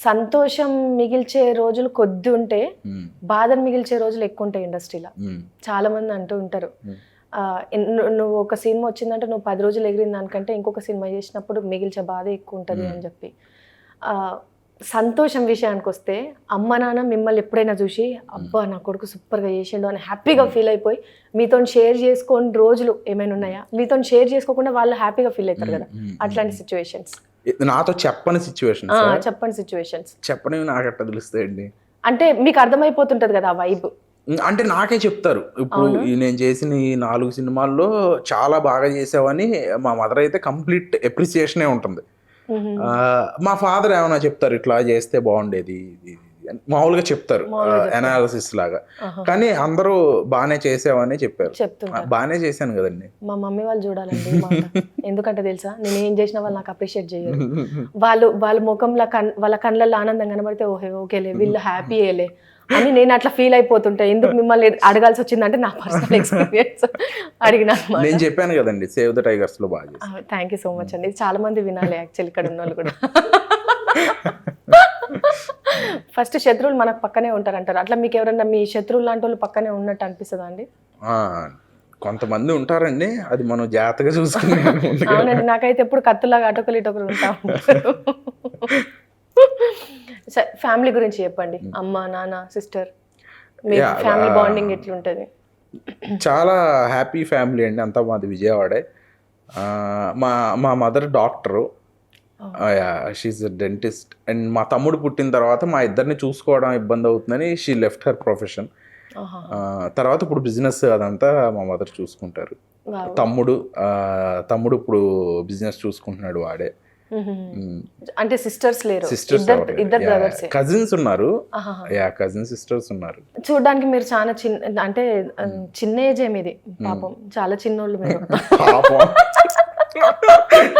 సంతోషం మిగిల్చే రోజులు కొద్ది ఉంటే బాధను మిగిల్చే రోజులు ఎక్కువ ఉంటాయి ఇండస్ట్రీలో. చాలా మంది అంటూ ఉంటారు. నువ్వు ఒక సినిమా వచ్చిందంటే నువ్వు పది రోజులు ఎగిరిన దానికంటే ఇంకొక సినిమా చేసినప్పుడు మిగిల్చే బాధ ఎక్కువ ఉంటుంది. అని చెప్పి. సంతోషం విషయానికి వస్తే అమ్మ నాన్న మిమ్మల్ని ఎప్పుడైనా చూసి అబ్బా నా కొడుకు సూపర్గా చేసిండు అని హ్యాపీగా ఫీల్ అయిపోయి మీతో షేర్ చేసుకోని రోజులు ఏమైనా ఉన్నాయా? మీతో షేర్ చేసుకోకుండా వాళ్ళు హ్యాపీగా ఫీల్ అవుతారు కదా. అట్లాంటి సిచ్యువేషన్స్. నాతో చెప్పని సిచ్యువేషన్ చెప్పండి సిచ్యువేషన్స్ చెప్పనివి నాకు ఎట్లా తెలుస్తాయండి అంటే మీకు అర్థమైపోతుంటది కదా వైబ్ అంటే నాకే చెప్తారు. ఇప్పుడు నేను చేసిన ఈ నాలుగు సినిమాల్లో చాలా బాగా చేసావని మా మదర్ అయితే కంప్లీట్ ఎప్రిసియేషనే ఉంటుంది. మా ఫాదర్ ఏమైనా చెప్తారు ఇట్లా చేస్తే బాగుండేది ఇది, మామూలుగా చెప్తారు. అనాలిసిస్ లాగా. కానీ అందరూ బాగానే చేసావని చెప్పారు. బాగానే చేశాను కదండి. మా మమ్మీ వాళ్ళు చూడాలండి. ఎందుకంటే తెలుసా నేను ఏం చేసినా వాళ్ళు నాకు అప్రిషియేట్ చేయరు. వాళ్ళు వాళ్ళ ముఖంలో కన్ వాళ్ళ కళ్ళల్లో ఆనందం కనబడితే ఓహే ఓకేలే వీళ్ళు హ్యాపీ అయ్యలే అని నేను అట్లా ఫీల్ అయిపోతుంటా ఎందుకు మిమ్మల్ని అడగాల్సి వచ్చిందంటే నా పర్సనల్ ఎక్స్పీరియన్స్ అడిగిన నేను చెప్పాను కదండి సేవ్ ద టైగర్స్లో బాగా థ్యాంక్ యూ సో మచ్ అండి. చాలా మంది వినాలి యాక్చువల్లీ ఇక్కడ ఉన్న వాళ్ళు కూడా. ఫస్ట్ శత్రువులు మనకు పక్కనే ఉంటారు అంటారు అట్లా మీకు ఎవరన్నా మీ శత్రువులు లాంటి వాళ్ళు పక్కనే ఉన్నట్టు అనిపిస్తుందా అండి? కొంతమంది ఉంటారండి. అది మనం జాగ్రత్తగా చూసుకునే ముందుగా. అవునండి. నాకైతే ఎప్పుడు కత్తులాగా అటొకరు ఇటొకరు ఉంటా ఫ్యామిలీ గురించి చెప్పండి. అమ్మ నాన్న సిస్టర్. మీ ఫ్యామిలీ బాండింగ్ ఎట్లుంటది? చాలా హ్యాపీ ఫ్యామిలీ అండి. అంతా మాది విజయవాడే. మా మా mother doctor. She dentist and మా తమ్ముడు పుట్టిన తర్వాత మా ఇద్దరిని చూసుకోవడం ఇబ్బంది అవుతుందని షీ లెఫ్ట్ హర్ ప్రొఫెషన్. తర్వాత ఇప్పుడు బిజినెస్ అదంతా మా మదర్ చూసుకుంటారు. తమ్ముడు తమ్ముడు ఇప్పుడు బిజినెస్ చూసుకుంటున్నాడు వాడే. అంటే సిస్టర్స్ లేరు. సిస్టర్స్ ఇద్దరు ఇద్దరు బ్రదర్స్ కజిన్స్ ఉన్నారు. యా కజిన్ సిస్టర్స్ ఉన్నారు. చూడడానికి మీరు చాలా చిన్న అంటే చిన్న ఏజే మీది. పాపం. చాలా చిన్నోళ్ళు మీరు. పాపం.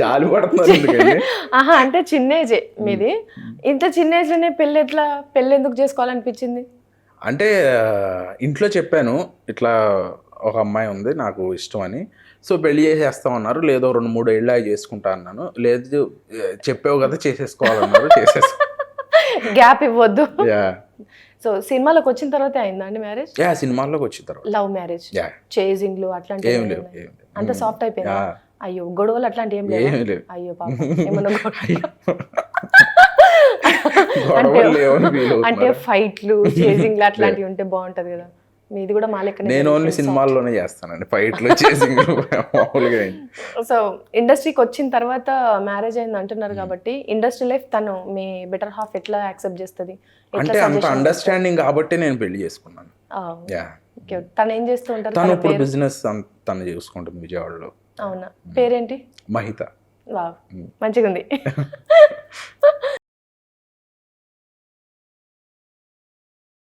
జాలి పడుతున్నారు ఆహా అంటే చిన్న ఏజే మీది. ఇంత చిన్న ఏజ్లోనే పెళ్ళి ఎట్లా? పెళ్ళి ఎందుకు చేసుకోవాలనిపించింది? అంటే ఇంట్లో చెప్పాను ఇట్లా ఒక అమ్మాయి ఉంది నాకు ఇష్టం అని సో పెళ్ళి చేసేస్తామన్నారు లేదో రెండు మూడు ఏళ్ళు అవి చేసుకుంటా అన్నాను. లేదు చెప్పావు కదా చేసేసుకోవాలన్నారు చేసేసుకో. గ్యాప్ ఇవ్వద్దు. సో సినిమాలోకి వచ్చిన తర్వాతే అయిందా అండి మ్యారేజ్? యా సినిమాల్లోకి వచ్చిన తర్వాత. Love marriage. చేజింగ్లు అట్లాంటివి అంత సాఫ్ట్ అయిపోయిందా? అయ్యో గొడవలు అట్లాంటివి ఏం లేవు? అయ్యో పాపం అంటే. ఫైట్లు చేజింగ్లు అట్లాంటివి ఉంటే బాగుంటది కదా. మీది కూడా మా లెక్కనే నేను ఓన్లీ సినిమాల్లోనే చేస్తానండి. ఫైట్లు చేసి మామూలుగా. సో ఇండస్ట్రీకి వచ్చిన తర్వాత మ్యారేజ్ అయింది అంటున్నారు కాబట్టి ఇండస్ట్రీ లైఫ్ తను మీ బెటర్ హాఫ్ ఎట్లా యాక్సెప్ట్ చేస్తుంది? అంటే అంత అండర్స్టాండింగ్ కాబట్టి నేను పెళ్ళి చేసుకున్నాను. యా తను ఏం చేస్తూ ఉంటారు తను ఇప్పుడు బిజినెస్ తను చూసుకుంటుంది విజయవాడలో. అవునా? పేరేంటి? మహిత. వావ్. మంచిగా ఉంది